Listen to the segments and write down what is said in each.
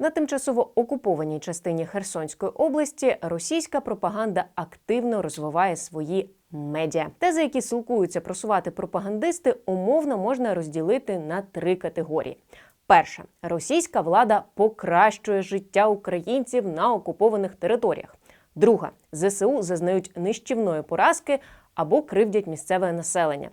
На тимчасово окупованій частині Херсонської області російська пропаганда активно розвиває свої медіа. Тези, які силкуються просувати пропагандисти, умовно можна розділити на три категорії. Перше, російська влада покращує життя українців на окупованих територіях. Друга, ЗСУ зазнають нищівної поразки або кривдять місцеве населення.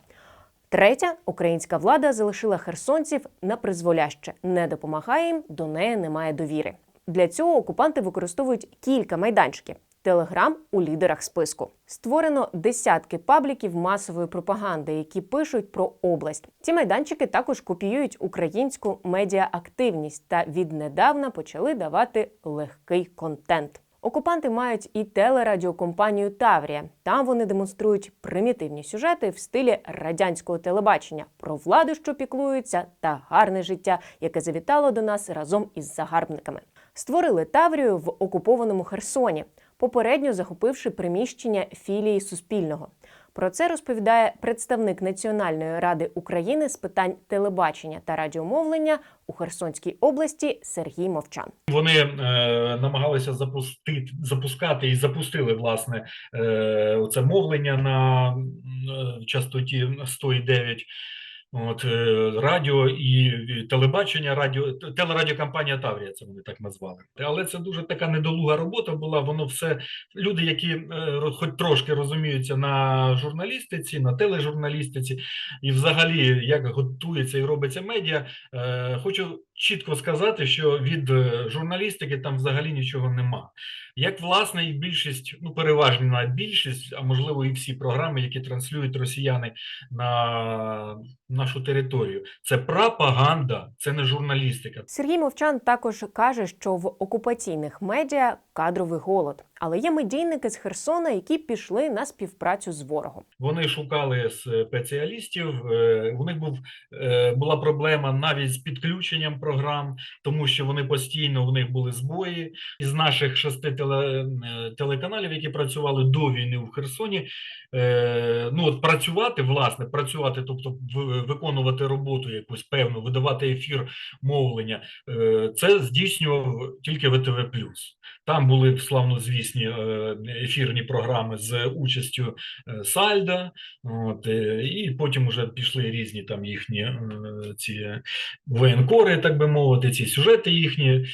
Третя українська влада залишила херсонців на призволяще, не допомагає їм, до неї немає довіри. Для цього окупанти використовують кілька майданчиків. Телеграм у лідерах списку створено десятки пабліків масової пропаганди, які пишуть про область. Ці майданчики також копіюють українську медіаактивність та віднедавна почали давати легкий контент. Окупанти мають і телерадіокомпанію Таврія. Там вони демонструють примітивні сюжети в стилі радянського телебачення про владу, що піклується, та гарне життя, яке завітало до нас разом із загарбниками. Створили Таврію в окупованому Херсоні, попередньо захопивши приміщення філії Суспільного. Про це розповідає представник Національної ради України з питань телебачення та радіомовлення у Херсонській області Сергій Мовчан. Вони е, намагалися запустити, запускати і запустили власне е, це мовлення на е, частоті 100,9. От е, радіо і телебачення, радіо телерадіокомпанія Таврія, це вони так назвали. Але це дуже така недолуга робота була. Воно все люди, які е, хоч трошки розуміються на журналістиці, на тележурналістиці, і взагалі як готується і робиться медіа. Е, хочу чітко сказати, що від е, журналістики там взагалі нічого нема. Як власне і більшість, ну переважна більшість, а можливо і всі програми, які транслюють росіяни на нашу територію, це пропаганда, це не журналістика. Сергій Мовчан також каже, що в окупаційних медіа кадровий голод, але є медійники з Херсона, які пішли на співпрацю з ворогом. Вони шукали спеціалістів. е, У них був е, була проблема навіть з підключенням програм, тому що вони постійно у них були збої із наших шести теле, е, телеканалів, які працювали до війни в Херсоні. е, Ну от працювати, власне, працювати, тобто виконувати роботу якусь певну, видавати ефір мовлення. е, Це здійснював тільки ВТВ Там були славнозвісні е, ефірні програми з участю е, Сальда, от, е, і потім вже пішли різні там їхні ці воєнкори, так би мовити, ці сюжети їхні,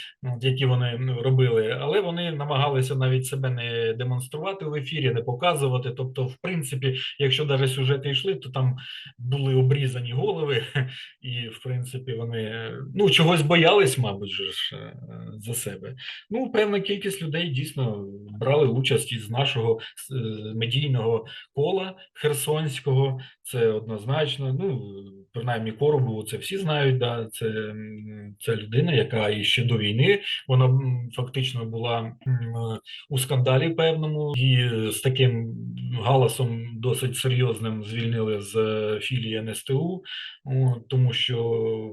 які вони робили, але вони намагалися навіть себе не демонструвати в ефірі, не показувати. Тобто, в принципі, якщо навіть сюжети йшли, то там були обрізані голови, і в принципі вони ну чогось боялись, мабуть, ж за себе. Ну, певна кількість людей дійсно брали участь із нашого е, медійного кола херсонського. Це однозначно. Ну, принаймні Коробову це всі знають. Да, це, це людина, яка ще до війни вона фактично була у скандалі певному, і з таким галасом досить серйозним звільнили з е, філії НСТУ, тому що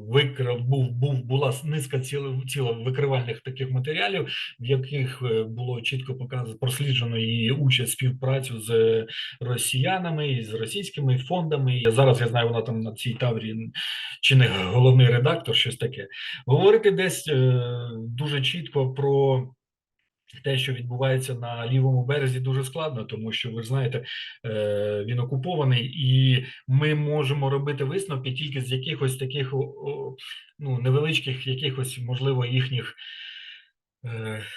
викрав був, був була низка ціла, ціла викривальних таких матеріалів, в яких е, було чітко показано просліджено її участь співпрацю з росіянами і з російськими фондами. І зараз я знаю, вона там на цій таврі чи не головний редактор, щось таке. Говорити десь е, дуже чітко про. Те, що відбувається на лівому березі, дуже складно, тому що ви ж знаєте, е, він окупований, і ми можемо робити висновки тільки з якихось таких ну, невеличких, якихось, можливо, їхніх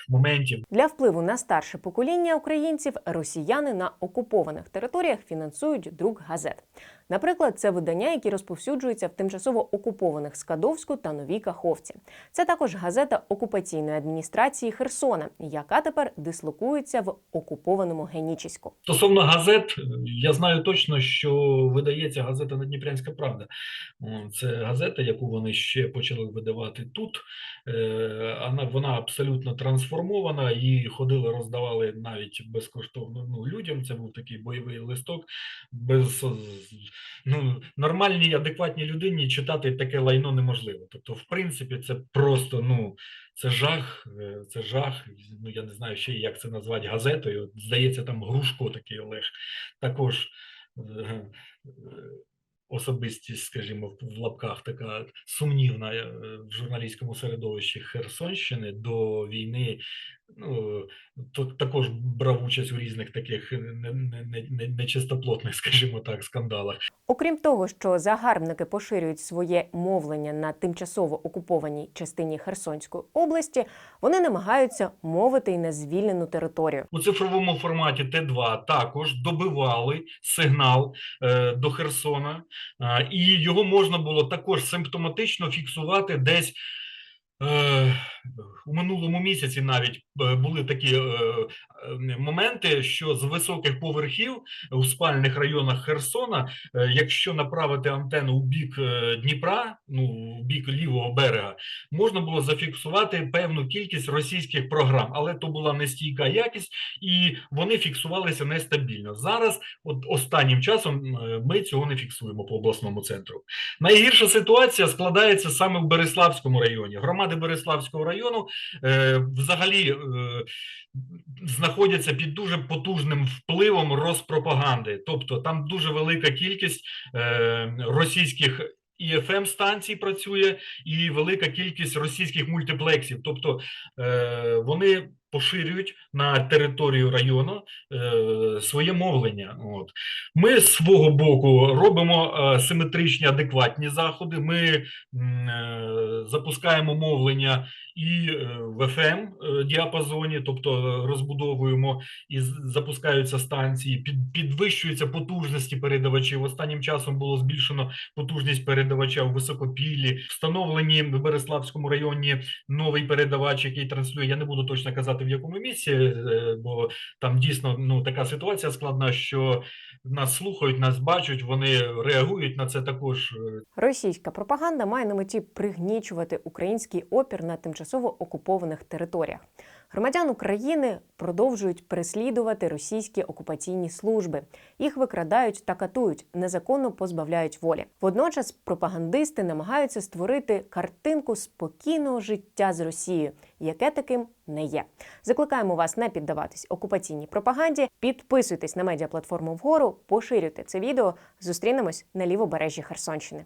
моментів. Для впливу на старше покоління українців росіяни на окупованих територіях фінансують друк газет. Наприклад, це видання, які розповсюджуються в тимчасово окупованих Скадовську та Новій Каховці. Це також газета окупаційної адміністрації Херсона, яка тепер дислокується в окупованому Генічеську. Стосовно газет, я знаю точно, що видається газета Надніпрянська Правда. Це газета, яку вони ще почали видавати тут. Е, Вона, вона абсолютно трансформована. Її ходили, роздавали навіть безкоштовно ну, людям. Це був такий бойовий листок. Без ну, нормальній, адекватній людині читати таке лайно неможливо. Тобто, в принципі, це просто ну. Це жах, е, це жах. Ну я не знаю ще як це назвати газетою. Здається, там Грушко такий Олег також е, е, особистість, скажімо, в лапках така сумнівна е, в журналістському середовищі Херсонщини до війни. Ну, то також брав участь у різних таких не- не- не- не- нечистоплотних, скажімо так, скандалах. Окрім того, що загарбники поширюють своє мовлення на тимчасово окупованій частині Херсонської області, вони намагаються мовити й на звільнену територію. У цифровому форматі Т2 також добивали сигнал е, до Херсона, і його можна було також симптоматично фіксувати десь. У минулому місяці навіть е, були такі е, е, моменти, що з високих поверхів у спальних районах Херсона, якщо направити антенну у бік Дніпра, ну у бік лівого берега, можна було зафіксувати певну кількість російських програм, але то була нестійка якість, і вони фіксувалися нестабільно. Зараз, от останнім часом, ми цього не фіксуємо по обласному центру. Найгірша ситуація складається саме в Береславському районі. Громади Береславського району е, взагалі е, знаходяться під дуже потужним впливом розпропаганди. Тобто там дуже велика кількість е, російських. І fm станцій працює, і велика кількість російських мультиплексів. Тобто е, вони поширюють на територію району е, своє мовлення. От. Ми з свого боку робимо е, симетричні адекватні заходи. Ми е, запускаємо мовлення і в е, діапазоні, тобто розбудовуємо і запускаються станції, під, підвищуються потужності передавачів. Останнім часом було збільшено потужність передавача у високопіллі, встановлені в Береславському районі новий передавач, який транслює. Я не буду точно казати в якому місці, е, бо там дійсно ну така ситуація складна, що нас слухають, нас бачать, вони реагують на це також. е, Російська пропаганда має на меті пригнічувати український опір на тимчасово окупованих територіях. Громадян України продовжують переслідувати російські окупаційні служби. Їх викрадають та катують, незаконно позбавляють волі. Водночас пропагандисти намагаються створити картинку спокійного життя з Росією, яке таким не є. Закликаємо вас не піддаватись окупаційній пропаганді. Підписуйтесь на медіаплатформу вгору, поширюйте це відео. Зустрінемось на лівобережжі Херсонщини.